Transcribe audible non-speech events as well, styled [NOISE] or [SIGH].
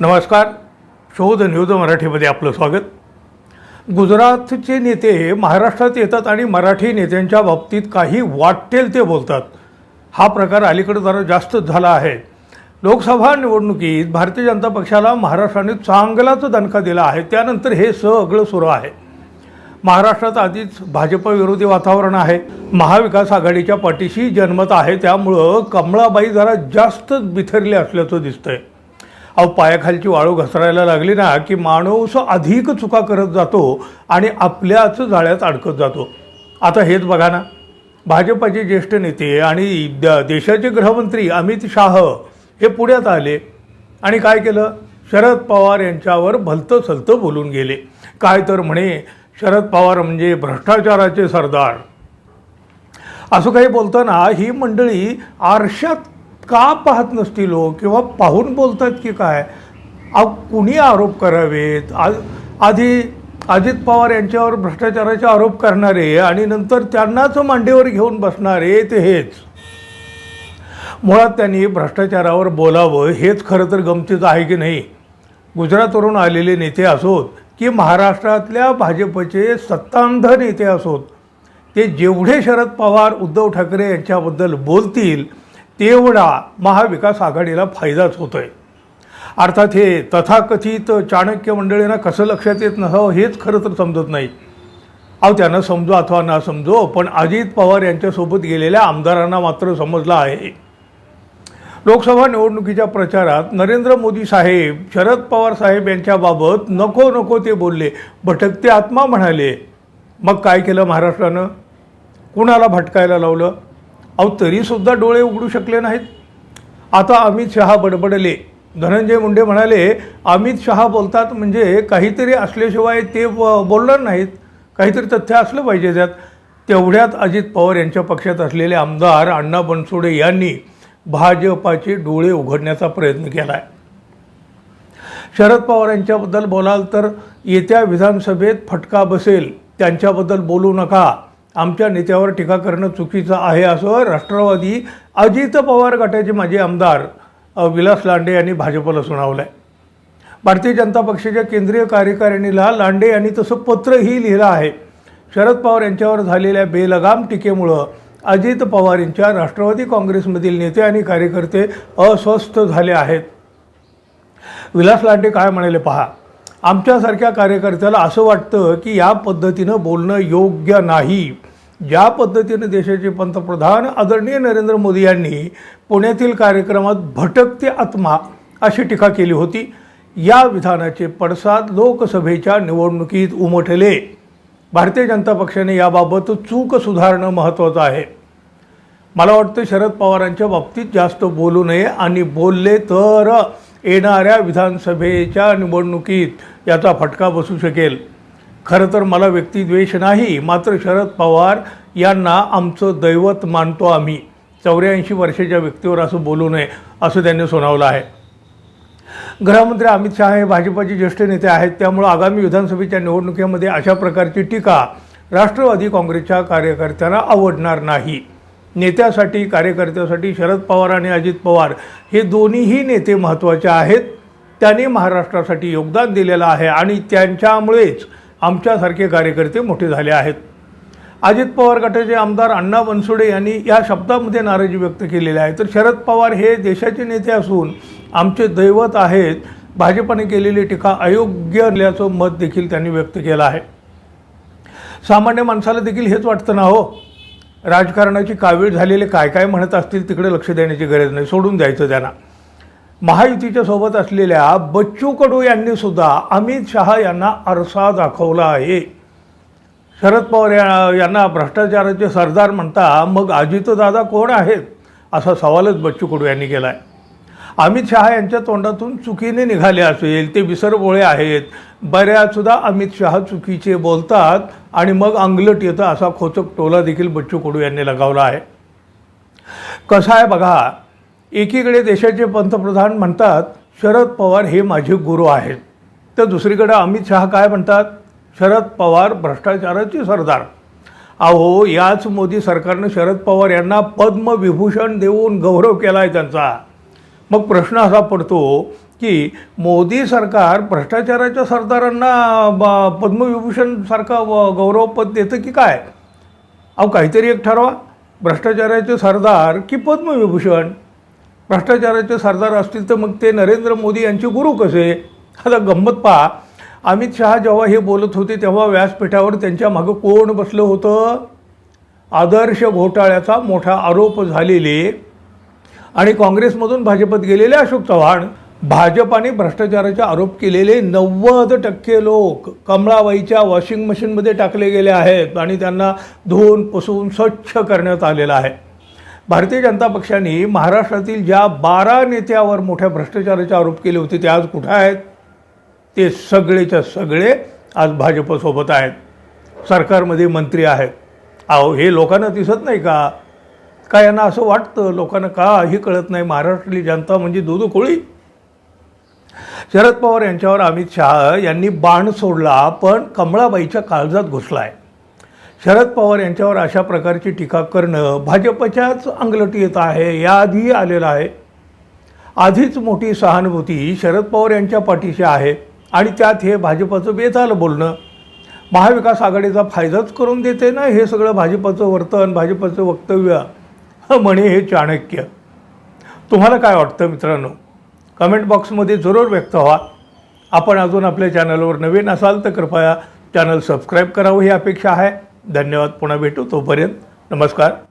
नमस्कार. शोध न्यूज मराठीमध्ये आपलं स्वागत. गुजरातचे नेते महाराष्ट्रात येतात आणि मराठी नेत्यांच्या बाबतीत काही वाटेल ते बोलतात. हा प्रकार अलीकडे जरा जास्तच झाला आहे. लोकसभा निवडणुकीत भारतीय जनता पक्षाला महाराष्ट्राने चांगलाच दणका दिला आहे. त्यानंतर हे सगळं सुरू आहे. महाराष्ट्रात आधीच भाजपविरोधी वातावरण आहे. महाविकास आघाडीच्या पाठीशी जनमत आहे. त्यामुळं कमळाबाई जरा जास्तच बिथरले असल्याचं दिसतंय. अहो पायाखालची वाळू घसरायला लागली ना की माणूस अधिक चुका करत जातो आणि आपल्याच जाळ्यात अडकत जातो. आता हेच बघा ना. भाजपाचे ज्येष्ठ नेते आणि द- देशाचे गृहमंत्री अमित शाह हे पुण्यात आले आणि काय केलं? शरद पवार यांच्यावर भलतं सलतं बोलून गेले. काय तर म्हणे शरद पवार म्हणजे भ्रष्टाचाराचे सरदार. असं काही बोलताना ही मंडळी आरशात का पाहत नसतील हो? किंवा पाहून बोलतात की काय? कुणी आरोप करावेत? आ आधी अजित पवार यांच्यावर भ्रष्टाचाराचे आरोप करणारे आणि नंतर त्यांनाच मांडीवर घेऊन बसणारे ते हेच. मुळात त्यांनी भ्रष्टाचारावर बोलावं हेच खरं तर गमतीचं आहे की नाही? गुजरातवरून आलेले नेते असोत की महाराष्ट्रातल्या भाजपचे सत्तांध नेते असोत ते जेवढे शरद पवार उद्धव ठाकरे यांच्याबद्दल बोलतील तेवढा महाविकास आघाडीला फायदाच होतोय. अर्थात हे तथाकथित चाणक्य मंडळींना कसं लक्षात येत नसावं हेच खरं तर समजत नाही. अहो त्यांना समजो अथवा ना समजो पण अजित पवार यांच्यासोबत गेलेल्या आमदारांना मात्र समजलं आहे. लोकसभा निवडणुकीच्या प्रचारात नरेंद्र मोदी साहेब शरद पवार साहेब यांच्याबाबत नको नको ते बोलले. भटकते आत्मा म्हणाले. मग काय केलं महाराष्ट्रानं? कुणाला भटकायला लावलं? अहो तरीसुद्धा डोळे उघडू शकले नाहीत. आता अमित शहा बडबडले. धनंजय मुंडे म्हणाले अमित शहा बोलतात म्हणजे काहीतरी असल्याशिवाय ते बोलणार नाहीत. काहीतरी तथ्य असलं पाहिजे त्यात. तेवढ्यात अजित पवार यांच्या पक्षात असलेले आमदार अण्णा बनसोडे यांनी भाजपाचे डोळे उघडण्याचा प्रयत्न केला आहे शरद पवार यांच्याबद्दल बोलाल तर येत्या विधानसभेत फटका बसेल. त्यांच्याबद्दल बोलू नका. आमच्या नेत्यावर टीका करणं चुकीचं आहे असं राष्ट्रवादी अजित पवार गटाचे माजी आमदार विलास लांडे यांनी भाजपला सुनावलं आहे भारतीय जनता पक्षाच्या केंद्रीय कार्यकारिणीला लांडे यांनी तसं पत्रही लिहिलं आहे. शरद पवार यांच्यावर झालेल्या बेलगाम टीकेमुळं अजित पवार यांच्या राष्ट्रवादी काँग्रेसमधील नेते आणि कार्यकर्ते अस्वस्थ झाले आहेत. विलास लांडे काय म्हणाले पहा? आमच्यासारख्या कार्यकर्त्याला असं वाटतं की या पद्धतीनं बोलणं योग्य नाही. ज्या पद्धतीनं देशाचे पंतप्रधान आदरणीय नरेंद्र मोदी यांनी पुण्यातील कार्यक्रमात भटकते आत्मा अशी टीका केली होती. या विधानाचे पडसाद लोकसभेच्या निवडणुकीत उमटले. भारतीय जनता पक्षाने याबाबत चूक सुधारणं महत्त्वाचं आहे. मला वाटतं शरद पवारांच्या बाबतीत जास्त बोलू नये आणि बोलले तर येणाऱ्या विधानसभेच्या निवडणुकीत याचा फटका बसू शकेल. खरं तर मला व्यक्तिद्वेष नाही मात्र शरद पवार यांना आमचं दैवत मानतो आम्ही. चौऱ्याऐंशी वर्षाच्या व्यक्तीवर असं बोलू नये असं त्यांनी सुनावलं आहे. गृहमंत्री अमित शहा हे भाजपाचे ज्येष्ठ नेते आहेत त्यामुळं आगामी विधानसभेच्या निवडणुकीमध्ये अशा प्रकारची टीका राष्ट्रवादी काँग्रेसच्या कार्यकर्त्यांना आवडणार नाही. नेत्यासाठी कार्यकर्त्यासाठी शरद पवार आणि अजित पवार हे दोन्हीही नेते महत्त्वाचे आहेत. त्यांनी महाराष्ट्रासाठी योगदान दिलेलं आहे आणि त्यांच्यामुळेच आमच्यासारखे कार्यकर्ते मोठे झाले आहेत. अजित पवार गटाचे आमदार अण्णा बनसोडे यांनी या शब्दामध्ये नाराजी व्यक्त केलेली आहे. तर शरद पवार हे देशाचे नेते असून आमचे दैवत आहेत. भाजपाने केलेली टीका अयोग्य असल्याचं मत देखील त्यांनी व्यक्त केलं आहे. सामान्य माणसाला देखील हेच वाटतं ना हो? राजकारणाची कावीळ झालेले काय काय म्हणत असतील तिकडे लक्ष देण्याची गरज नाही सोडून द्यायचं त्यांना. महायुतीच्या सोबत असलेल्या बच्चू कडू यांनी सुद्धा अमित शहा यांना आरसा दाखवला आहे. शरद पवार या- यांना भ्रष्टाचाराचे सरदार म्हणता मग अजितदादा कोण आहेत? असा सवालच बच्चू कडू यांनी केला आहे अमित शहा यांच्या तोंडातून चुकीने निघाले असेल ते विसरबोळे आहेत. बऱ्याचदा अमित शहा चुकीचे बोलतात आणि मग अंगलट येतं असा खोचक टोला देखील बच्चू कडू यांनी लगावला आहे. कसं आहे बघा एकीकडे देशाचे पंतप्रधान म्हणतात शरद पवार हे माझे गुरु आहेत. तर दुसरीकडे अमित शहा काय म्हणतात शरद पवार भ्रष्टाचाराचे सरदार. अहो याच मोदी सरकारनं शरद पवार यांना पद्मविभूषण देऊन गौरव केला आहे त्यांचा. मग प्रश्न असा पडतो की मोदी सरकार भ्रष्टाचाराच्या सरदारांना ब- पद्मविभूषणसारखा गौरवपद देतं की काय? अहो काहीतरी एक ठरवा. भ्रष्टाचाराचे सरदार की पद्मविभूषण? भ्रष्टाचाराचे सरदार असतील तर मग ते नरेंद्र मोदी यांचे गुरु कसे? आता गंमत पहा. अमित शहा जेव्हा हे बोलत होते तेव्हा व्यासपीठावर त्यांच्या मागं कोण बसलं होतं? आदर्श घोटाळ्याचा मोठा आरोप झालेले आणि काँग्रेसमधून भाजपत गेलेले अशोक चव्हाण भाजपाने भ्रष्टाचाराचे आरोप केलेले नव्वद टक्के लोक कमळाबाईच्या वॉशिंग मशीनमध्ये टाकले गेले आहेत आणि त्यांना धुवून पुसून स्वच्छ करण्यात आलेलं आहे. भारतीय जनता पक्षाने महाराष्ट्रातील ज्या बारा नेत्यावर मोठ्या भ्रष्टाचाराचे आरोप केले होते ते आज कुठे आहेत? ते सगळेच्या सगळे आज भाजपसोबत आहेत. सरकारमध्ये मंत्री आहेत. अहो हे लोकांना दिसत नाही का? का यांना असं वाटतं? लोकांना का ही कळत नाही. महाराष्ट्रातली जनता म्हणजे दूध कोळी. शरद पवार यांच्यावर अमित शहा यांनी बाण सोडला पण कमळाबाईच्या काळजात घुसला आहे शरद पवार यांच्यावर अशा प्रकारची टीका करणं भाजपच्याच अंगलटी येत आहे याआधीही आलेलं आहे. आधीच मोठी सहानुभूती शरद पवार यांच्या पाठीशी आहे आणि त्यात हे भाजपचं बेताल बोलणं. महाविकास आघाडीचा फायदाच करून देते ना हे सगळं भाजपचं वर्तन भाजपचं वक्तव्य. [LAUGHS] म्हणे हे चाणक्य. तुम्हाला काय वाटतं मित्रांनो? कमेंट बॉक्समध्ये जरूर व्यक्त व्हा. आपण अजून आपल्या चॅनलवर नवीन असाल तर कृपया चॅनल सबस्क्राईब करावं ही अपेक्षा आहे. धन्यवाद. पुन्हा भेटू तोपर्यंत. नमस्कार.